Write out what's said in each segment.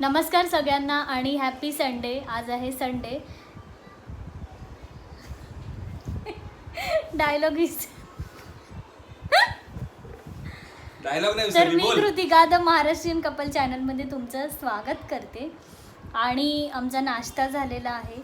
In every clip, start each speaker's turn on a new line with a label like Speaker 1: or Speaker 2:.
Speaker 1: नमस्कार सगळ्यांना आणि हॅपी संडे आज आहे संडे डायलॉग
Speaker 2: डायलॉग नाही
Speaker 1: तर मी
Speaker 2: बोल.
Speaker 1: कृतिका द महाराष्ट्रीयन कपल चॅनलमध्ये तुमचं स्वागत करते. आणि आमचा नाश्ता झालेला आहे.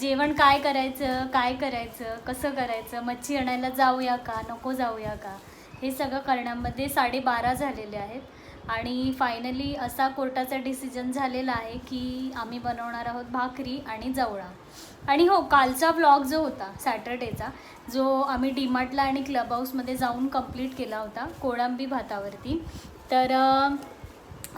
Speaker 1: जेवण काय करायचं काय करायचं कसं करायचं मच्छी आणायला जाऊया का नको जाऊया का? हे सगळं करण्यामध्ये साडेबारा झालेले आहेत. आणि फायनली असा कोर्टाचा डिसिजन झालेला आहे की आम्ही बनवणार आहोत भाकरी आणि जवळा. आणि हो कालचा ब्लॉग जो होता सॅटर्डेचा जो आम्ही डीमार्टला आणि क्लब हाऊसमध्ये जाऊन कंप्लीट केला होता कोळंबी भातावरती तर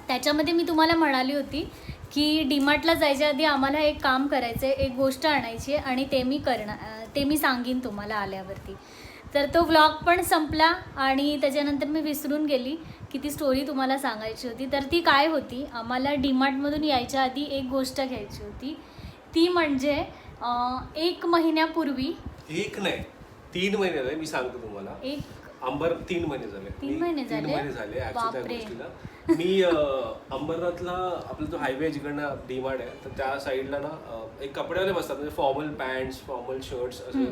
Speaker 1: त्याच्यामध्ये मी तुम्हाला म्हणाली होती की डीमार्टला जायच्या आधी आम्हाला एक काम करायचं आहे एक गोष्ट आणायची आहे आणि ते मी करणार ते मी सांगीन तुम्हाला आल्यावरती. तर तो व्लॉग पण संपला आणि त्याच्यानंतर मी विसरून गेली की ती स्टोरी तुम्हाला सांगायची होती. तर ती काय होती? आम्हाला डीमार्टमधून यायच्या आधी एक गोष्ट घ्यायची होती. ती म्हणजे एक महिन्यापूर्वी
Speaker 2: एक नाही तीन महिने झाले मी सांगतो तुम्हाला.
Speaker 1: एक
Speaker 2: अंबर तीन महिने झाले.
Speaker 1: तीन महिने
Speaker 2: तीन
Speaker 1: झाले?
Speaker 2: महिने झाले actually त्या
Speaker 1: बापरे.
Speaker 2: गोष्टीला. मी अं, अंबरनाथला आपला जो हायवे जिकडनं डीमार्ट आहे तर त्या साईडला ना अं, एक कपडेवाले बसतात म्हणजे फॉर्मल पॅन्ट्स फॉर्मल शर्ट्स असे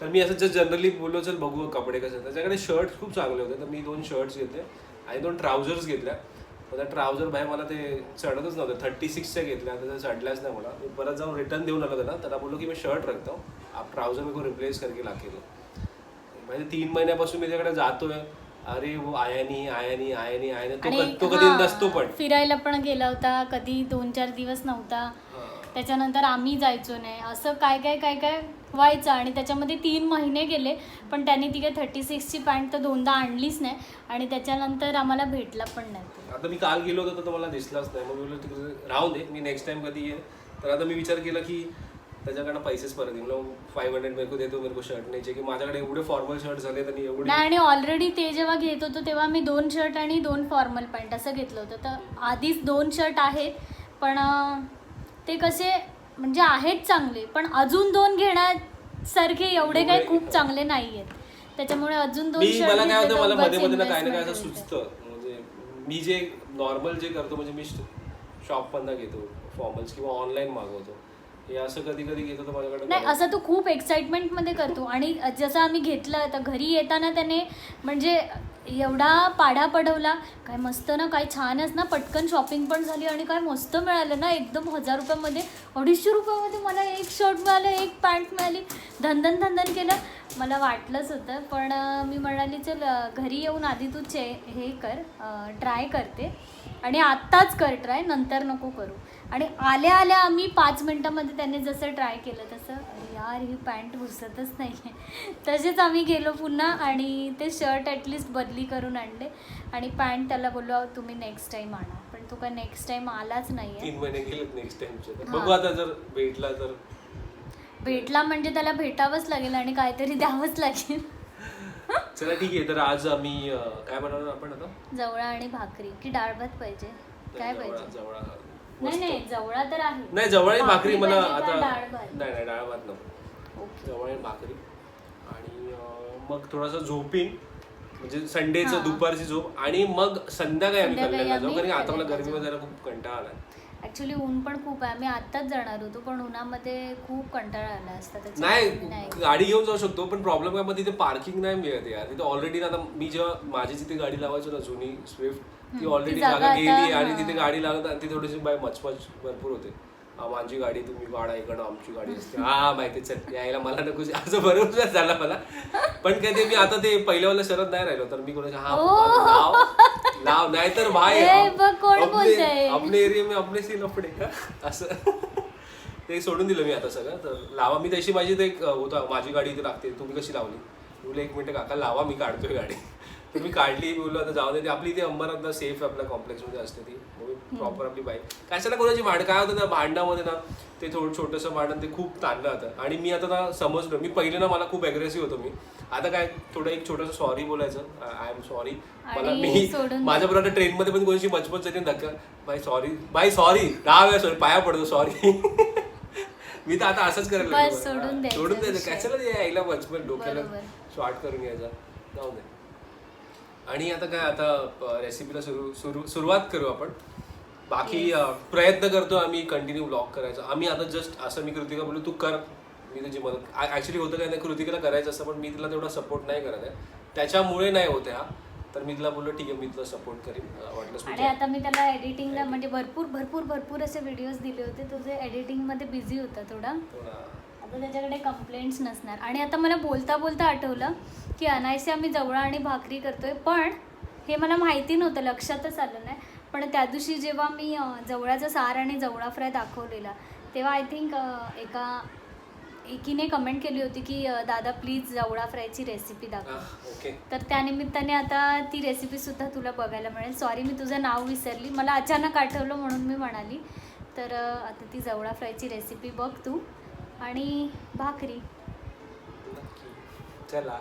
Speaker 2: तर मी असं जस्ट जनरली बोललो चल बघू कपडे कसे. त्याच्याकडे शर्ट खूप चांगले होते तर मी दोन शर्ट्स घेतले. आणि दोन ट्राउझर्स घेतल्या. त्या ट्राउझर बाहेर मला ते चढतच नव्हतं. थर्टी सिक्सच्या घेतल्या तर त्या चढल्याच नाही मला. मी परत जाऊन रिटर्न देऊन आलो त्याला त्याला बोललो की मी शर्ट रखता. आप ट्राउझर को रिप्लेस करके दो. म्हणजे तीन महिन्यापासून मी त्याकडे जातोय. अरे वो आया नाही आया नाही आया नाही आया नाही. तो कधी नसतो पण.
Speaker 1: फिरायला पण गेला होता. कधी दोन चार दिवस नव्हता. त्याच्यानंतर आम्ही जायचो नाही. असं काय काय काय काय व्हायचं आणि त्याच्यामध्ये तीन महिने गेले पण त्यांनी ती काय थर्टी सिक्सची पॅन्ट तर दोनदा आणलीच नाही आणि त्याच्यानंतर आम्हाला भेटला पण नाही.
Speaker 2: आता मी काल गेलो होतो तर तो मला दिसलाच नाही मग मी बोललो तिकडे राहून दे मी नेक्स्ट टाइम कधी येईल. तर आता मी विचार केला की त्याच्याकडनं पैसेच परत येईल. फाईव्ह हंड्रेड मेरे को देतो मेरे को शर्ट नाही की माझ्याकडे एवढे फॉर्मल शर्ट झाले आणि एवढे
Speaker 1: नाही आणि ऑलरेडी ते जेव्हा घेत होतो तेव्हा मी दोन शर्ट आणि दोन फॉर्मल पॅन्ट असं घेतलं होतं. तर आधीच दोन शर्ट आहेत पण अं, ते कसे म्हणजे आहेत चांगले पण अजून दोन घेण्यासारखे एवढे काही खूप चांगले नाही आहेत त्याच्यामुळे अजून दोन
Speaker 2: मी
Speaker 1: शर्ट
Speaker 2: मला काय
Speaker 1: घेतले
Speaker 2: होतं
Speaker 1: तर
Speaker 2: मला
Speaker 1: उगाच
Speaker 2: मध्ये मध्ये ना काय ना काय असं
Speaker 1: investment होते.
Speaker 2: सुचतं. म्हणजे मी जे नॉर्मल जे करतो म्हणजे मी शॉप मधनं घेतो फॉर्मल्स किंवा ऑनलाईन मागवतो. हे असं कधी कधी घेतो तर माझ्याकडे
Speaker 1: नाही असं तो खूप एक्साइटमेंटमध्ये करतो. आणि जसं आम्ही घेतलं तर घरी येताना त्याने म्हणजे एवढा पाढा पडवला. काय मस्त ना काय छानच ना. पटकन शॉपिंग पण झाली आणि काय मस्त मिळालं ना. एकदम हजार रुपयामध्ये अडीचशे रुपयामध्ये मला एक शर्ट मिळालं एक पॅन्ट मिळाली. धंदन धंदन केलं. मला वाटलंच होतं पण मी म्हणाली चल घरी येऊन आधी तू चे हे कर ट्राय करते. आणि आत्ताच कर ट्राय नंतर नको करू. आणि आल्या आल्या आम्ही पाच मिनटामध्ये त्याने जसं ट्राय केलं तसं. अरे यार ही पॅन्ट घुसतच नाही आहे तसेच आम्ही गेलो पुन्हा आणि ते शर्ट ॲटलिस्ट बदली करून आणले. आणि पॅन्ट त्याला बोललो "अहो, तुम्ही नेक्स्ट टाईम आणा. पण तो काय नेक्स्ट टाईम आलाच नाही आहे
Speaker 2: तीन महिने गेलेत नेक्स्ट टाइमचे. बघू आता जर भेटला तर.
Speaker 1: भेटला म्हणजे त्याला भेटावंच लागेल आणि काहीतरी द्यावंच लागेल.
Speaker 2: चला ठीक आहे. तर आज आम्ही काय बनवणार आपण आता?
Speaker 1: जवळा आणि भाकरी. की डाळ भात पाहिजे? काय पाहिजे?
Speaker 2: जवळा.
Speaker 1: नाही. नाही जवळा तर आहे.
Speaker 2: नाही जवळ भाकरी मला आता
Speaker 1: डाळ भात?
Speaker 2: नाही नाही डाळ भात नको. जवळ भाकरी. आणि अं, मग थोडासा झोपीन. म्हणजे संडेचं. दुपारची झोप. आणि मग संध्याकाळी आम्ही
Speaker 1: संध्याकाळी
Speaker 2: कल्याणला जाऊ
Speaker 1: आम्ही
Speaker 2: कारण की आता मला
Speaker 1: कल्याणला
Speaker 2: गर्मीमध्ये जरा खूप कंटाळा आला
Speaker 1: ऍक्च्युली ऊन पण खूप आहे. आम्ही आत्ताच जाणार होतो पण उन्हामध्ये खूप कंटाळा आला असता. त्याच्यामुळे
Speaker 2: नाही गाडी घेऊन जाऊ शकतो पण प्रॉब्लेम काय मग तिथे पार्किंग नाही मिळत यार. तिथे ऑलरेडी आता मी जेव्हा माझी जिथे गाडी लावायचो ना जुनी स्विफ्ट ती ऑलरेडी
Speaker 1: जागा
Speaker 2: गेली आणि. तिथे गाडी लागत आणि ती थोडीशी बाय मचमच भरपूर होते. माझी गाडी तुम्ही काढा इकडं आमची गाडी असते. हा माहिती चल यायला मला नको. असं बरोबर झालं मला. पण काय ते मी आता ते पहिल्यावाला शरद नाही राहिलो तर मी कोणाच्या हा. लाव लाव नाही तर भाई? अपने एरिया में अपने सी लफडे का असं. ते सोडून दिलं मी आता सगळं. तर लावा मी तशी माझी ते होता माझी गाडी इथे लागते तुम्ही कशी लावली? बोलले एक मिनिट काका लावा मी काढतोय गाडी. तर मी काढली बोललो आता जाऊ दे ती आपली इथे अंबरनाथला सेफ आपल्या कॉम्प्लेक्समध्ये असते ती. प्रॉपर आपली बाईक कशाला कोणाची भांड? काय होतं ना भांडणामध्ये ना ते थोडं छोटंसं भांडण ते खूप ताणलं होतं आणि मी आता ना समजलो मी पहिले ना मला खूप अग्रेसिव्ह होतो मी. आता काय थोडं एक छोटंसं सॉरी बोलायचं. आय एम सॉरी मला मी माझ्या बरोबर ट्रेनमध्ये पण कोणाची बचपत जाते धक्का. बाई सॉरी बाई सॉरी दहा वेळा सॉरी पाया पडतो सॉरी मी तर आता असंच करायला
Speaker 1: सोडून द्यायचं.
Speaker 2: कशाला ते यायला बचपन? डोक्याला. शॉर्ट करून घ्यायचा. जाऊ दे. आणि आता काय आता रेसिपीला सुरू सुरू सुरुवात करू आपण. बाकी प्रयत्न करतो आम्ही कंटिन्यू ब्लॉग करायचा. आम्ही आता जस्ट असं मी कृतिका बोललो तू कर. मी तुझी मदत ऍक्च्युली होतं काय नाही कृतिकेला करायचं असतं पण मी तिला तेवढा सपोर्ट नाही करत आहे. त्याच्यामुळे नाही होते हा. तर मी तिला बोललो ठीक आहे मी तुला सपोर्ट करीन.
Speaker 1: आणि
Speaker 2: मी
Speaker 1: आता मी त्याला एडिटिंगला म्हणजे भरपूर भरपूर भरपूर असे व्हिडिओज दिले होते. तुझे एडिटिंगमध्ये बिझी होता थोडा.
Speaker 2: थोडा.
Speaker 1: आता त्याच्याकडे कंप्लेंट्स नसणार. आणि आता मला बोलता बोलता आठवलं की अनायसे आम्ही जवळा आणि भाकरी करतोय पण हे मला माहिती नव्हतं लक्षातच आलं नाही. पण त्या दिवशी जेव्हा मी जवळाचा सार आणि जवळा फ्राय दाखवलेला तेव्हा आय थिंक एका एकीने कमेंट केली होती की दादा प्लीज जवळा फ्रायची रेसिपी दाखव
Speaker 2: ओके
Speaker 1: तर त्यानिमित्ताने आता ती रेसिपी सुद्धा तुला बघायला मिळेल. सॉरी मी तुझं नाव विसरली. मला अचानक आठवलं म्हणून मी म्हणाली. तर आता ती जवळा फ्रायची रेसिपी बघ तू. आणि भाकरी.
Speaker 2: चला.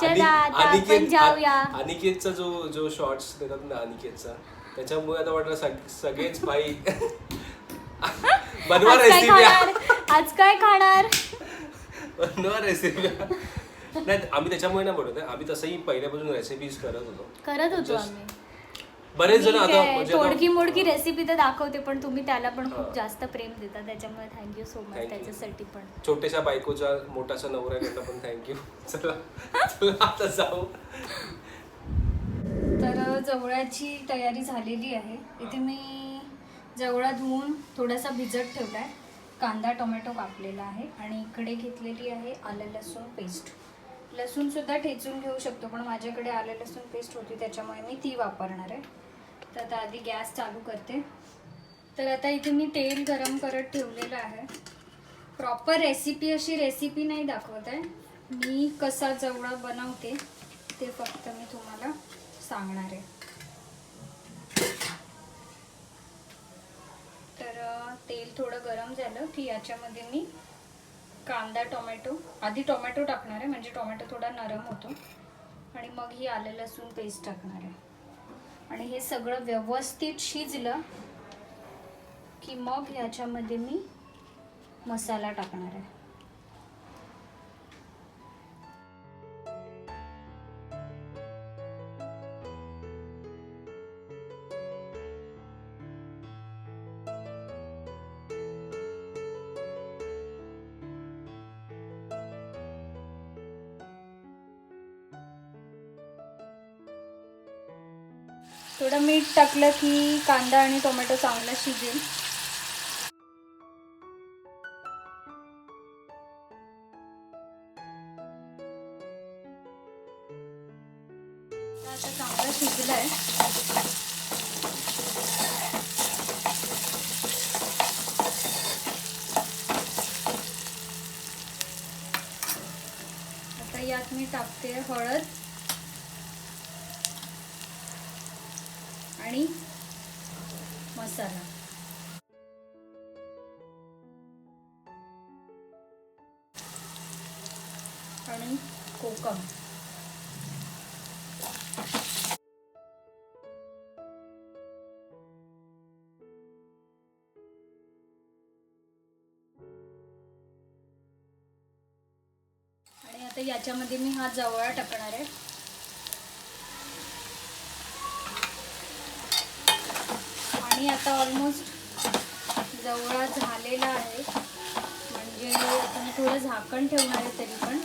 Speaker 1: चला, आता आपण जाऊया.
Speaker 2: अनिकेतचा जो जो शॉर्ट्स देतात ना अनिकेतचा त्याच्यामुळे आता वाटलं सग- सगळेच बाई बनवा
Speaker 1: आज काय
Speaker 2: रेसिपी
Speaker 1: खाणार. आज काय खाणार.
Speaker 2: बनवा रेसिपी नाही आम्ही त्याच्यामुळे नाही बनवत आहे. आम्ही तसंही पहिल्यापासून रेसिपीज करत होतो.
Speaker 1: करत होतो
Speaker 2: Just-
Speaker 1: आम्ही.
Speaker 2: बरेच जण
Speaker 1: ठीक
Speaker 2: आता
Speaker 1: आहे,
Speaker 2: म्हणजे आता-
Speaker 1: तोडकी मोडकी रेसिपी तर दाखवते पण तुम्ही त्याला पण खूप
Speaker 2: हा.
Speaker 1: जास्त प्रेम देता त्याच्यामुळे थँक्यू सो
Speaker 2: Thank
Speaker 1: मच. त्याच्यासाठी पण.
Speaker 2: छोट्याशा बायकोचा मोठासा नवऱ्याकडनं पण थँक्यू चला. चला आता जाऊ.
Speaker 1: तर जवळाची तयारी झालेली आहे. इथे मी जवळा धुवून थोडासा भिजत ठेवला आहे कांदा टोमॅटो कापलेला आहे आणि इकडे घेतलेली आहे आलं लसूण पेस्ट लसूणसुद्धा ठेचून घेऊ शकतो पण माझ्याकडे आलं लसूण पेस्ट होती त्याच्यामुळे मी ती वापरणार आहे. तर आता आधी गॅस चालू करते. तर आता इथे मी तेल गरम करत ठेवलेलं आहे. प्रॉपर रेसिपी अशी रेसिपी नाही दाखवत आहे. मी कसा जवळा बनवते ते फक्त मी तुम्हाला सांगणार आहे. तर तेल थोडं गरम झालं की याच्यामध्ये मी कांदा टोमॅटो आधी टोमॅटो टाकणार आहे म्हणजे टोमॅटो थोडा नरम होतो. आणि मग ही आलं लसूण पेस्ट टाकणार आहे. आणि हे सगळं व्यवस्थित शिजलं की मग ह्याच्यामध्ये मी मसाला टाकणार आहे. थोडं मीठ टाकलं की कांदा आणि टोमॅटो चांगला शिजेल. तर आता चांगला शिजलाय. आता यात मी टाकते हळद. आणि मसाला. आणि कोकम. आणि आता याच्यामध्ये मी हा जवळा टाकणार आहे. आणि आता ऑलमोस्ट जवळा झालेला आहे. म्हणजे आता मी थोडं झाकण ठेवणार आहे तरी पण.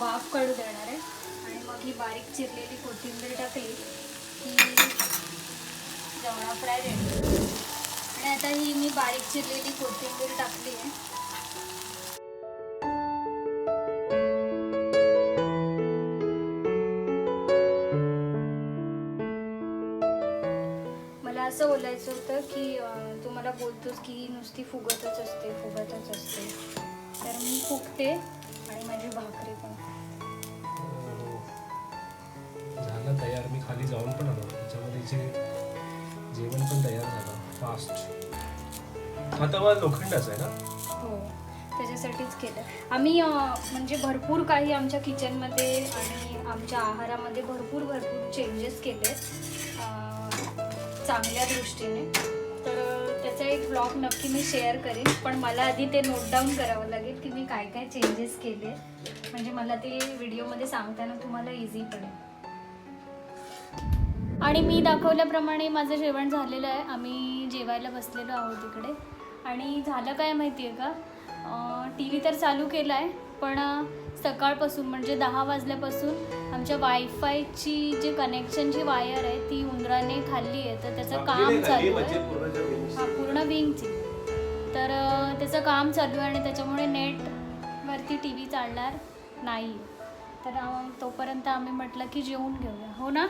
Speaker 1: बाफ काढू देणार आहे. आणि मग ही बारीक चिरलेली कोथिंबीर टाकली की जवळा फ्राय रेडी. आणि आता ही मी बारीक चिरलेली कोथिंबीर टाकली आहे. फुगते आणि माझी भाकरी पण.
Speaker 2: झालं तयार. मी खाली जाऊन पण आलो. त्याच्यामध्ये जे जेवण पण तयार झालं. फास्ट हा तवा लोखंडाचा आहे ना?
Speaker 1: हो. त्याच्यासाठीच केलं. आम्ही म्हणजे भरपूर काही आमच्या किचनमध्ये आणि आमच्या आहारामध्ये भरपूर भरपूर चेंजेस केले. चांगल्या दृष्टीने. तर त्याचा एक ब्लॉग नक्की मी शेअर करेन. पण मला आधी ते नोट डाऊन करावं लागेल काय काय चेंजेस केले? म्हणजे मला ते व्हिडिओमध्ये सांगताना तुम्हाला इझी पडेल. आणि मी दाखवल्याप्रमाणे माझं जेवण झालेलं आहे. आम्ही जेवायला बसलेलो आहोत इकडे. आणि झालं काय माहिती आहे का? टी व्ही तर चालू केला आहे पण सकाळपासून म्हणजे दहा वाजल्यापासून आमच्या वायफायची जी कनेक्शनची वायर आहे ती उंदराने खाल्ली आहे. तर त्याचं काम चालू
Speaker 2: म्हणजे
Speaker 1: आहे. हा पूर्ण विंगची तर त्याचं काम चालू आहे आणि त्याच्यामुळे नेटवरती टी व्ही चालणार नाही. तर तोपर्यंत आम्ही म्हटलं की जेवून घेऊया. हो ना?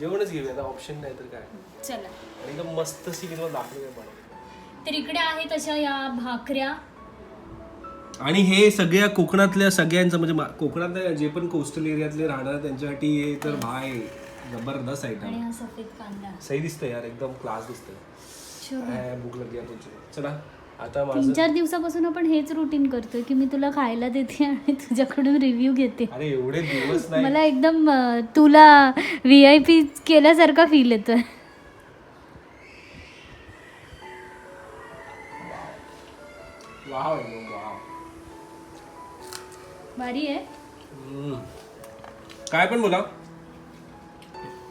Speaker 2: जेवणच घेऊया. आता ऑप्शन नाही तर काय?
Speaker 1: चला.
Speaker 2: आणि एकदम मस्त सिनेमा दाखवूया बनवलं
Speaker 1: तर इकडे आहेत अशा या भाकऱ्या.
Speaker 2: आणि हे सगळ्या कोकणातल्या सगळ्यांचं म्हणजे कोकणातल्या जे पण कोस्टल एरियातले राहणार त्यांच्यासाठी हे तर भाय जबरदस्त
Speaker 1: आणि
Speaker 2: आयटम
Speaker 1: हा सफेद कांदा.
Speaker 2: सही दिसतंय यार. एकदम क्लास दिसतंय. काय भूक लागली आहे चला. आता
Speaker 1: तीन
Speaker 2: माझं
Speaker 1: चार दिवसापासून आपण हेच रुटीन करतोय की मी तुला खायला देते आणि तुझ्याकडून रिव्ह्यू घेते.
Speaker 2: अरे एवढे दिवस नाही.
Speaker 1: मला एकदम अं, तुला व्ही आय पी केल्यासारखा फील येतोय.
Speaker 2: वाव एकदम वाव.
Speaker 1: भारी आहे.
Speaker 2: हम्म. काय पण बोला.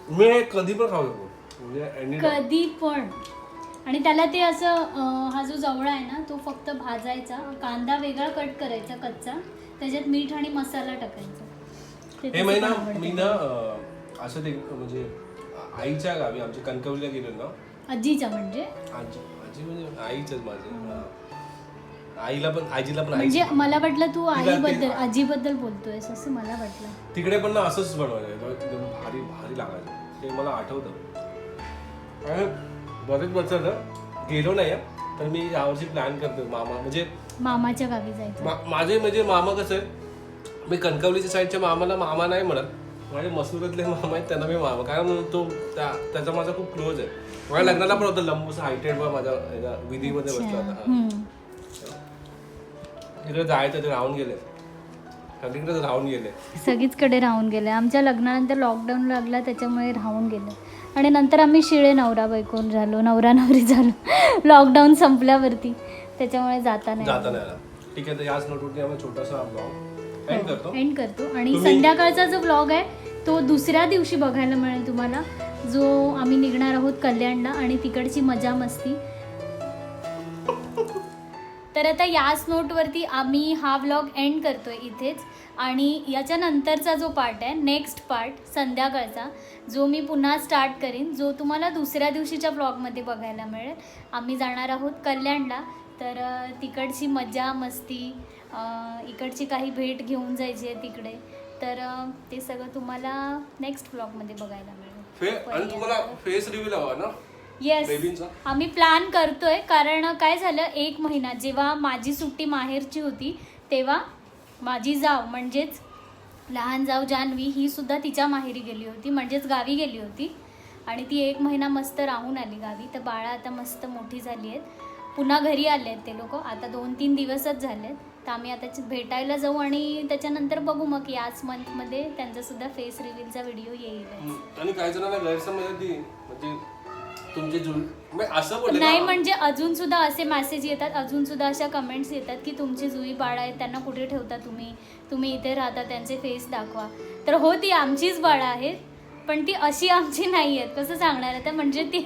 Speaker 2: मी हे कधी पण खाऊ शकतो. म्हणजे any time.
Speaker 1: कधी पण. आणि त्याला ते असं हा जो जवळा आहे ना तो फक्त भाजायचा. कांदा वेगळा कट करायचा कच्चा. त्याच्यात मीठ आणि मसाला टाकायचा.
Speaker 2: हे महिना. मी ना असं ते म्हणजे आईच्या गावी आमच्या कणकवलीला गेलो ना.
Speaker 1: आजीचा म्हणजे?
Speaker 2: आजी आजी म्हणजे आईच माझे. आईला पण आजीला पण
Speaker 1: म्हणजे. मला वाटलं तू आईबद्दल आजीबद्दल बोलतोयस असं मला वाटलं.
Speaker 2: तिकडे पण ना असंच बनवायचं. एकदम भारी भारी लागायचं. ते मला आठवतं. बरेच वर्ष झालं गेलो नाही तर मी यावर्षी प्लॅन करतो मामा. म्हणजे
Speaker 1: मामाच्या गावी जायचं.
Speaker 2: मा- माझे म्हणजे मामा कसं आहे मी कणकवलीच्या साईडच्या मामाला मामा नाही म्हणत. माझे मसुरातले मामा आहेत त्यांना मी मामा. कारण तो त्या त्याचा माझा खूप क्लोज आहे. माझ्या लग्नाला पण होता लंबूस हायटेड माझ्या ह्याच्या विधीमध्ये बसला होता. हा.
Speaker 1: हम्म.
Speaker 2: इकडे जायचं ते राहून गेले. सगळीकडेच राहून गेले.
Speaker 1: सगळीचकडे राहून गेले. आमच्या लग्नानंतर लॉकडाऊन लागला त्याच्यामुळे राहून गेले. आणि नंतर आम्ही शिळे नवरा बायकोन झालो नवरा नवरी झालो. लॉकडाऊन संपल्यावरती. त्याच्यामुळे जाता नाही
Speaker 2: जाता नाही आला. ठीक आहे तर याच नोटवरती आम्ही छोटासा ब्लॉग एंड करतो.
Speaker 1: एंड करतो. आणि
Speaker 2: तुम्ही-
Speaker 1: संध्याकाळचा जो ब्लॉग आहे तो दुसऱ्या दिवशी बघायला मिळेल तुम्हाला जो आम्ही निघणार आहोत कल्याणला आणि तिकडची मजा मस्ती. तर आता याच नोटवरती आम्ही हा व्लॉग एंड करतोय इथेच. आणि याच्यानंतरचा जो पार्ट आहे नेक्स्ट पार्ट संध्याकाळचा जो मी पुन्हा स्टार्ट करीन जो तुम्हाला दुसऱ्या दिवशीच्या व्लॉगमध्ये बघायला मिळेल. आम्ही जाणार आहोत कल्याणला. तर तिकडची मजा मस्ती इकडची काही भेट घेऊन जायची आहे तिकडे. तर ते सगळं तुम्हाला नेक्स्ट व्लॉगमध्ये बघायला मिळेल.
Speaker 2: तुम्हाला फेस रिव्ह्यू हवा ना.
Speaker 1: येस आम्ही प्लॅन करतोय. कारण काय झालं एक महिना जेव्हा माझी सुट्टी माहेरची होती तेव्हा माझी जाव म्हणजेच लहान जाव जान्हवी ही सुद्धा तिच्या माहेरी गेली होती. म्हणजेच गावी गेली होती. आणि ती एक महिना मस्त राहून आली गावी. तर बाळा आता मस्त मोठी झाली आहेत. पुन्हा घरी आले आहेत ते लोक. आता दोन तीन दिवसच झाले आहेत तर आम्ही आता भेटायला जाऊ आणि त्याच्यानंतर बघू मग. याच मंथमध्ये त्यांचा सुद्धा फेस रिव्हिलचा व्हिडिओ येईल.
Speaker 2: आणि काही जणांना गैरसमज म्हणजे तुमचे जुळ म्हणजे असं बोलले
Speaker 1: नाही म्हणजे अजून सुद्धा असे मेसेज येतात अजून सुद्धा अशा कमेंट्स येतात की तुमची जुई बाळ आहेत त्यांना कुठे ठेवता तुम्ही? तुम्ही इथे राहता त्यांचे फेस दाखवा. तर हो ती आमचीच बाळं आहेत पण ती अशी आमची नाही आहेत. कसं सांगणार आता म्हणजे ती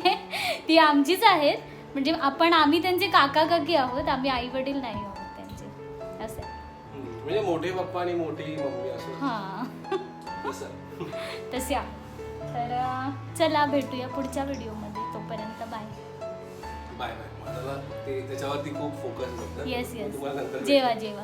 Speaker 1: ती आमचीच आहेत. म्हणजे आपण आम्ही त्यांचे काका काकी आहोत आम्ही आई वडील नाही आहोत त्यांचे. असं आहे.
Speaker 2: म्हणजे मोठे पप्पा आणि मोठी मम्मी असं.
Speaker 1: हां.
Speaker 2: तसं
Speaker 1: तसे आहोत तर अं, चला भेटूया पुढच्या व्हिडिओमध्ये तोपर्यंत बाय.
Speaker 2: Bye bye. मला ते त्याच्यावरती खूप फोकस होत.
Speaker 1: येस येस
Speaker 2: तुम्हाला नंतर
Speaker 1: जेवा जेवा.